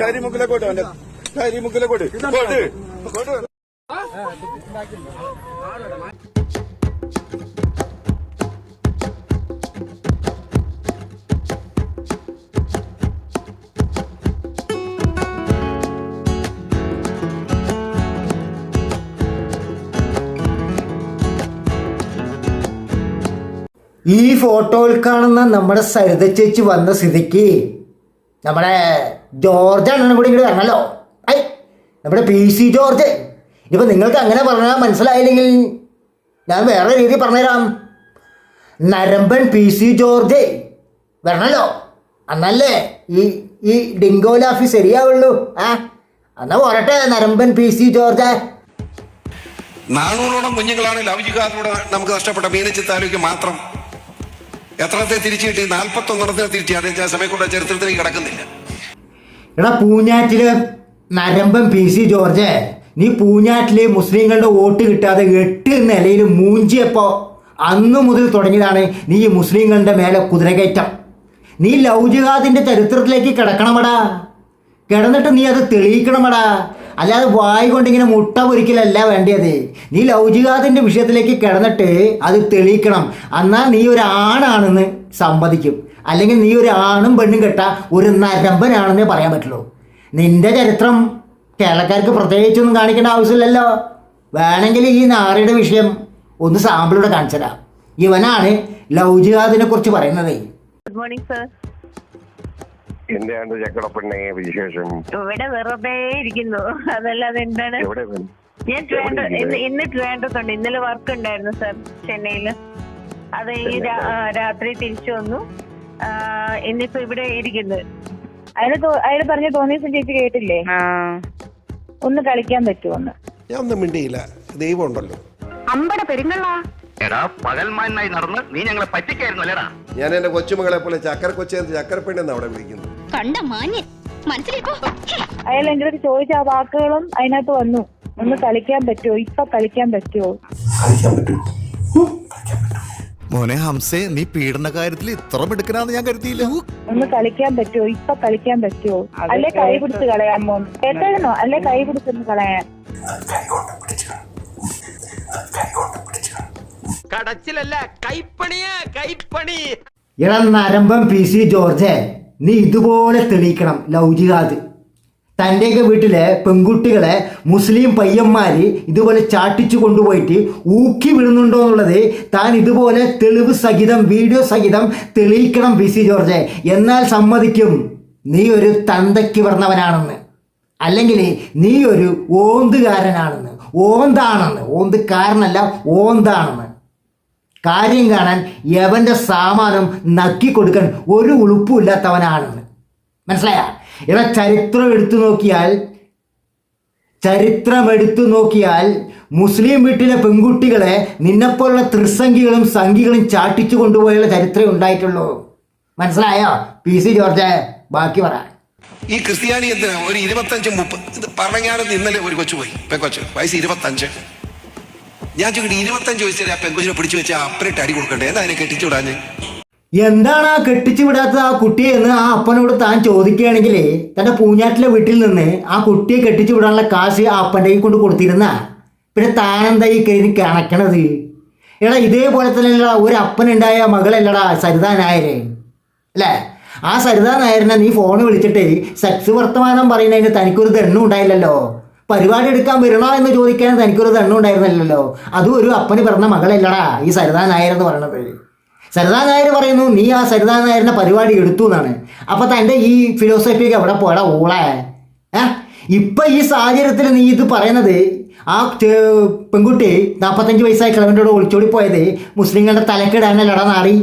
കരിമുക്കിലെ അവന്റെ കരിമുക്കിലെ ഈ ഫോട്ടോയിൽ കാണുന്ന നമ്മുടെ സരിത ചേച്ചി വന്ന സ്ഥിതിക്ക് നമ്മുടെ ജോർജ് അണ്ണനും കൂടി ഇങ്ങോട്ട് വരണല്ലോ. ഐ നമ്മുടെ പി സി ജോർജ്. ഇനിയിപ്പോൾ നിങ്ങൾക്ക് അങ്ങനെ പറഞ്ഞാൽ മനസ്സിലായില്ലെങ്കിൽ ഞാൻ വേറെ രീതി പറഞ്ഞുതരാം. നരമ്പൻ പി സി ജോർജ്. വരണല്ലോ. അന്നല്ലേ ഈ ഈ ഡിങ്കോലാഫി ശരിയാവുള്ളൂ. ആ എന്നാ പോരട്ടെ നരമ്പൻ പി സി ജോർജ്. നാനൂറോളം കുഞ്ഞുങ്ങളാണ് ലവ് ജിഹാദിലൂടെ നമുക്ക് നഷ്ടപ്പെട്ട മീനച്ചി താലൂക്ക് മാത്രം എത്രത്തെ തിരിച്ചു കിട്ടി? നാൽപ്പത്തി നാൽപ്പത്തൊന്നെണ്ണത്തിന് തിരിച്ചു അത് സമയം കൊണ്ട് ചരിത്രത്തിലേക്ക് കിടക്കുന്നില്ല. എടാ പൂഞ്ഞാറ്റിൽ നരമ്പൻ പി സി ജോർജ് നീ പൂഞ്ഞാറ്റിൽ മുസ്ലിങ്ങളുടെ വോട്ട് കിട്ടാതെ എട്ട് നിലയിൽ മൂഞ്ചിയപ്പോ അന്നു മുതൽ തുടങ്ങിയതാണ് നീ ഈ മുസ്ലിങ്ങളുടെ മേലെ കുതിരകയറ്റം. നീ ലൗജിഹാദിന്റെ ചരിത്രത്തിലേക്ക് കിടക്കണമടാ. കിടന്നിട്ട് നീ അത് തെളിയിക്കണമടാ. അല്ലാതെ വായി കൊണ്ടിങ്ങനെ മുട്ട പൊരിക്കലല്ല വേണ്ടത്. നീ ലൗചികാതിന്റെ വിഷയത്തിലേക്ക് കിടന്നിട്ട് അത് തെളിയിക്കണം. എന്നാൽ നീ ഒരു ആണാണെന്ന് സമ്മതിക്കും. അല്ലെങ്കിൽ നീ ഒരു ആണും പെണ്ണും കെട്ട ഒരു നരമ്പനാണെന്നേ പറയാൻ പറ്റുള്ളൂ. നിന്റെ ചരിത്രം കേരളക്കാർക്ക് പ്രത്യേകിച്ചൊന്നും കാണിക്കേണ്ട ആവശ്യമില്ലല്ലോ. വേണമെങ്കിൽ ഈ നാറിയുടെ വിഷയം ഒന്ന് സാമ്പിളിലൂടെ കാണിച്ചതാ. ഇവനാണ് ലൗജിഹാദിനെ കുറിച്ച് പറയുന്നത്. ഗുഡ് മോർണിംഗ് സർ എന്താണ് ചക്കടപ്പെണ്ണെ വിശേഷം? ഇവിടെ വെറുതെ ഇരിക്കുന്നു. അതല്ലാതെ എന്താണ്? എവിടെ ഞാൻ ട്രിവാൻഡ്രം ഇന്ന് ട്രിവാൻഡ്രത്തുണ്ട് ഇന്നലെ വർക്ക് ഉണ്ടായിരുന്നു സർ ചെന്നൈയിൽ. അത് ഈ രാത്രി തിരിച്ചു വന്നു. ഇന്നിപ്പോ ഇവിടെ ഇരിക്കുന്നു. അയാൾ അയാൾ പറഞ്ഞ തോന്നിയ ചേച്ചി കേട്ടില്ലേ? ഒന്ന് കളിക്കാൻ പറ്റുമോ ഒന്ന് ഞാൻ ഒന്നും മിണ്ടിയില്ല. ദൈവം ഉണ്ടല്ലോ. അമ്പട പെരുങ്ങള എടാ പകൽമാനായി നടന്ന് നീ ഞങ്ങളെ പറ്റിക്കായിരുന്നു അല്ലേടാ ഞാൻ എന്റെ കൊച്ചുമകളെ പോലെ ചക്കര കൊച്ചേന്ന് ചക്കരപ്പെണ്ണെന്ന് അവിടെ വിളിക്കുന്നു. കണ്ട മാന്യൻ. മനസ്സിലേക്കോ അയാൾ എന്റെ അടുത്ത് ചോദിച്ച ആ വാക്കുകളും അതിനകത്ത് വന്നു. ഒന്ന് കളിക്കാൻ പറ്റുമോ? ഇപ്പൊ കളിക്കാൻ പറ്റുമോ? മോനെ ഹംസേ നീ പീഡന കാര്യത്തിൽ ഇത്ര മിടുക്കനാന്ന് ഞാൻ കരുതിയില്ല. ഒന്ന് കളിക്കാൻ പറ്റുമോ? ഇപ്പൊ കളിക്കാൻ പറ്റുമോ? അല്ലെ കൈ പിടിച്ച് കളയാമോ കേട്ടായിരുന്നോ അല്ലെ കൈ പിടിച്ചൊന്ന് കളയാൻ? കടച്ചിലല്ല കൈപ്പണിയാ കൈപ്പണി. ഇളം നരമ്പം പി സി ജോർജ്. നീ ഇതുപോലെ തെളിയിക്കണം ലൗജികാത് തന്റെയൊക്കെ വീട്ടിലെ പെൺകുട്ടികളെ മുസ്ലിം പയ്യന്മാർ ഇതുപോലെ ചാട്ടിച്ചു കൊണ്ടുപോയിട്ട് ഊക്കി വിടുന്നുണ്ടോ എന്നുള്ളത് താൻ ഇതുപോലെ തെളിവ് സഹിതം വീഡിയോ സഹിതം തെളിയിക്കണം പി സി ജോർജെ. എന്നാൽ സമ്മതിക്കും. നീ ഒരു തന്തയ്ക്ക് പറഞ്ഞവനാണെന്ന്. അല്ലെങ്കിൽ നീ ഒരു ഓന്തുകാരനാണെന്ന്. ഓന്താണെന്ന്. ഓന്തുകാരനല്ല ഓന്താണെന്ന്. കാര്യം കാണാൻ യവന്റെ സാമാനം നക്കി കൊടുക്കാൻ ഒരു ഉളുപ്പുമില്ലാത്തവനാണെന്ന് മനസ്സിലായ? ഇവ ചരിത്രം എടുത്തു നോക്കിയാൽ ചരിത്രം എടുത്തു നോക്കിയാൽ മുസ്ലിം വീട്ടിലെ പെൺകുട്ടികളെ നിന്നെപ്പോലുള്ള ത്രിസംഖികളും സംഖികളും ചാട്ടിച്ചു കൊണ്ടുപോയുള്ള ചരിത്രം ഉണ്ടായിട്ടുള്ളൂ. മനസ്സിലായോ? പി. സി. ജോർജ് ബാക്കി പറ. ഈ ക്രിസ്ത്യാനി എന്തിനാ? ഒരു ഇരുപത്തഞ്ച് മുപ്പത് പറഞ്ഞാലും ഇന്നലെ ഒരു കൊച്ചു പോയി കൊച്ചു. വയസ്സ് ഇരുപത്തഞ്ച്. ഞാൻ ചോദിക്കട്ടെ ഇരുപത്തഞ്ച് വയസ്സിൽ ആ പെങ്കൊച്ചിനെ പിടിച്ചു വെച്ച് അപ്പനിട്ട് അടി കൊടുക്കണ്ടേ? എന്താ അതിനെ കെട്ടിച്ചു വിടാഞ്ഞ്? എന്താണ് ആ കെട്ടിച്ചു വിടാത്തത് ആ കുട്ടിയെ എന്ന് ആ അപ്പനോട് താൻ ചോദിക്കുകയാണെങ്കിൽ തന്റെ പൂഞ്ഞാട്ടിലെ വീട്ടിൽ നിന്ന് ആ കുട്ടിയെ കെട്ടിച്ചു വിടാനുള്ള കാശ് ആ അപ്പന്റെ കൈ കൊണ്ട് കൊടുത്തിരുന്ന? പിന്നെ താനെന്താ ഈ കഴിഞ്ഞ് കണക്കണത്? എടാ ഇതേപോലെ തന്നെ ഒരു അപ്പനുണ്ടായ മകളല്ലടാ സരിതാ നായരെ. അല്ലേ? ആ സരിതാ നായരനെ നീ ഫോൺ വിളിച്ചിട്ട് സെക്സ് വർത്തമാനം പറയുന്നതിന് തനിക്കൊരു ദണ്ണും ഉണ്ടായില്ലല്ലോ. പരിപാടി എടുക്കാൻ വരണോ എന്ന് ചോദിക്കാൻ തനിക്കൊരു ദണ്ണും ഉണ്ടായിരുന്നില്ലല്ലോ. അതും ഒരു അപ്പന് പിറന്ന മകളല്ലടാ ഈ സരിതാ നായർ എന്ന് പറയണത് സരിതാ നായർ പറയുന്നു നീ ആ സരിതാ നായരുടെ പരിപാടി എടുത്തു എന്നാണ്. അപ്പൊ തന്റെ ഈ ഫിലോസഫിയൊക്കെ എവിടെ പോടാ ഊളെ ഏഹ് ഇപ്പൊ ഈ സാഹചര്യത്തിൽ നീ ഇത് പറയുന്നത് ആ പെൺകുട്ടി നാൽപ്പത്തഞ്ച് വയസ്സായ കിളവന്റെ ഒളിച്ചോടി പോയത് മുസ്ലിങ്ങളുടെ തലക്കിടാനല്ലടാ നാടി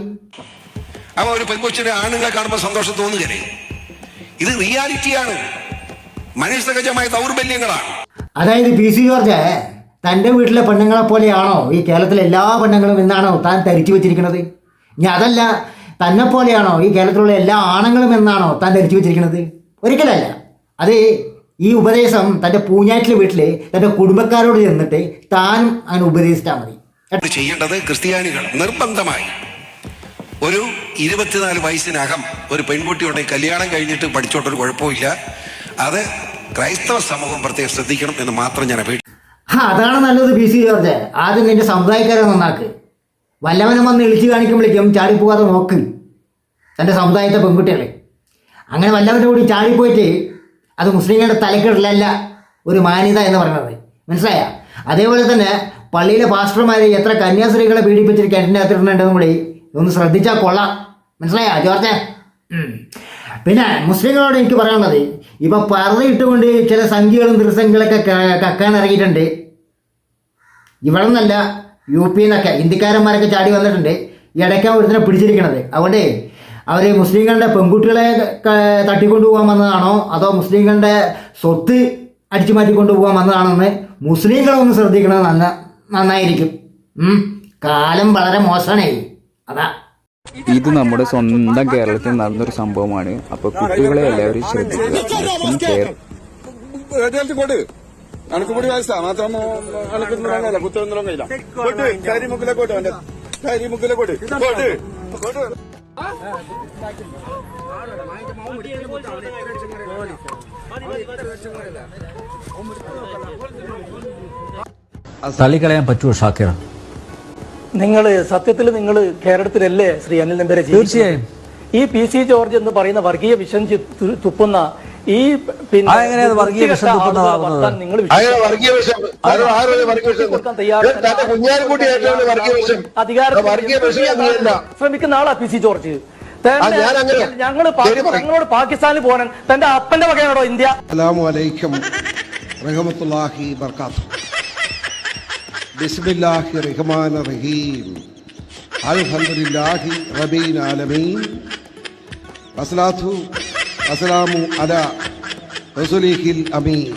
അപ്പോൾ ഒരു പെൺകൊച്ചിനെ ആണുങ്ങളെ കാണുമ്പോൾ സന്തോഷം തോന്നുകയല്ലേ? ഇത് റിയാലിറ്റിയാണ് മനുഷ്യസഹജമായ ദൗർബല്യങ്ങളാണ്. അതായത് പി സി ജോർജ് തന്റെ വീട്ടിലെ പെണ്ണുങ്ങളെ പോലെയാണോ ഈ കേരളത്തിലെ എല്ലാ പെണ്ണുങ്ങളും എന്നാണോ താൻ ധരിച്ചു വെച്ചിരിക്കുന്നത്? ഇനി അതല്ല തന്നെ പോലെയാണോ ഈ കേരളത്തിലുള്ള എല്ലാ ആണുങ്ങളും എന്നാണോ താൻ ധരിച്ചു വെച്ചിരിക്കുന്നത്? ഒരിക്കലല്ല. അത് ഈ ഉപദേശം തന്റെ പൂഞ്ഞാറ്റിലെ വീട്ടിൽ തന്റെ കുടുംബക്കാരോട് ചെന്നിട്ട് താനും അങ്ങനെ ഉപദേശിച്ചാൽ മതി. ചെയ്യേണ്ടത് ക്രിസ്ത്യാനികൾ നിർബന്ധമായി. ഒരു ഇരുപത്തിനാല് വയസ്സിനകം ഒരു പെൺകുട്ടിയുടെ കല്യാണം കഴിഞ്ഞിട്ട് പഠിച്ചോട്ടൊരു കുഴപ്പമില്ല. അത് ക്രൈസ്തവ സമൂഹം പ്രത്യേകം ശ്രദ്ധിക്കണം എന്ന് മാത്രം ഞാൻ അപേക്ഷിക്കും ആ അതാണ് നല്ലത് പി സി ജോർജ്. ആദ്യം നിന്റെ സമുദായക്കാരെ നന്നാക്ക്. വല്ലവനും വന്ന് ഇളിച്ചു കാണിക്കുമ്പോഴേക്കും ചാടിപ്പോകാതെ നോക്ക്. തന്റെ സമുദായത്തെ പെൺകുട്ടികളെ. അങ്ങനെ വല്ലവന്റെ കൂടി ചാടിപ്പോയിട്ട് അത് മുസ്ലിങ്ങളുടെ തലക്കെട്ടിലല്ല ഒരു മാന്യത എന്ന് പറയുന്നത്. മനസ്സിലായ? അതേപോലെ തന്നെ പള്ളിയിലെ പാസ്റ്റർമാർ എത്ര കന്യാസ്ത്രീകളെ പീഡിപ്പിച്ചിട്ട് കിണറ്റിന്റെ അകത്തിട്ടുണ്ടെന്നും കൂടി ഒന്ന് ശ്രദ്ധിച്ചാൽ കൊള്ളാം. മനസ്സിലായ ജോർജ്. പിന്നെ മുസ്ലിങ്ങളോട് എനിക്ക് പറയാനുള്ളത് ഇപ്പൊ പറഞ്ഞിട്ടുകൊണ്ട് ചില സംഖ്യകളും ദൃസംഖ്യകളൊക്കെ കക്കാൻ ഇറങ്ങിയിട്ടുണ്ട്. ഇവിടെ നിന്നല്ല യു പി എന്നൊക്കെ ഇന്ത്യക്കാരന്മാരൊക്കെ ചാടി വന്നിട്ടുണ്ട്. ഈ ഇടയ്ക്കാണ് ഒരുത്തിനെ പിടിച്ചിരിക്കണത്. അതുകൊണ്ട് അവർ മുസ്ലിങ്ങളുടെ പെൺകുട്ടികളെ തട്ടിക്കൊണ്ടു പോകാൻ വന്നതാണോ? അതോ മുസ്ലിങ്ങളുടെ സ്വത്ത് അടിച്ചു മാറ്റിക്കൊണ്ടു പോകാൻ വന്നതാണെന്ന് മുസ്ലിങ്ങളൊന്ന് ശ്രദ്ധിക്കണത് നന്ന നന്നായിരിക്കും. കാലം വളരെ മോശമാണേ. അതാ. ഇത് നമ്മുടെ സ്വന്തം കേരളത്തിൽ നടന്നൊരു സംഭവമാണ്. അപ്പൊ കുട്ടികളെ എല്ലാവരും ശ്രദ്ധിക്കുക. വയസ്സാ മാത്രം കുത്തൊന്നും കൊട്ട് കൊട്ട് അവന്റെ. കൊട്ട് കൊട്ട് കൊട്ട് തള്ളിക്കളയാൻ പറ്റുമോ ഷാക്കിറ നിങ്ങൾ സത്യത്തിൽ നിങ്ങൾ കേരളത്തിലല്ലേ ശ്രീ അനിൽ നമ്പരെ തീർച്ചയായും. ഈ പി സി ജോർജ് എന്ന് പറയുന്ന വർഗീയ വിഷം തുപ്പുന്ന ഈ പിന്നെ വർഗീയ വിഷം? നിങ്ങൾ ഒന്നുമില്ല ശ്രമിക്കുന്ന ആളാ പി സി ജോർജ്. ഞങ്ങൾ ഞങ്ങളോട് പാകിസ്ഥാനിൽ പോകാൻ തന്റെ അപ്പന്റെ വകയാണോ ഇന്ത്യ? അസ്സലാമു അലൈക്കും റഹമത്തുല്ലാഹി ബർക്കാത്തു بسم الله الرحمن الرحيم الحمد لله رب العالمين والصلاة والسلام على رسوله الأمين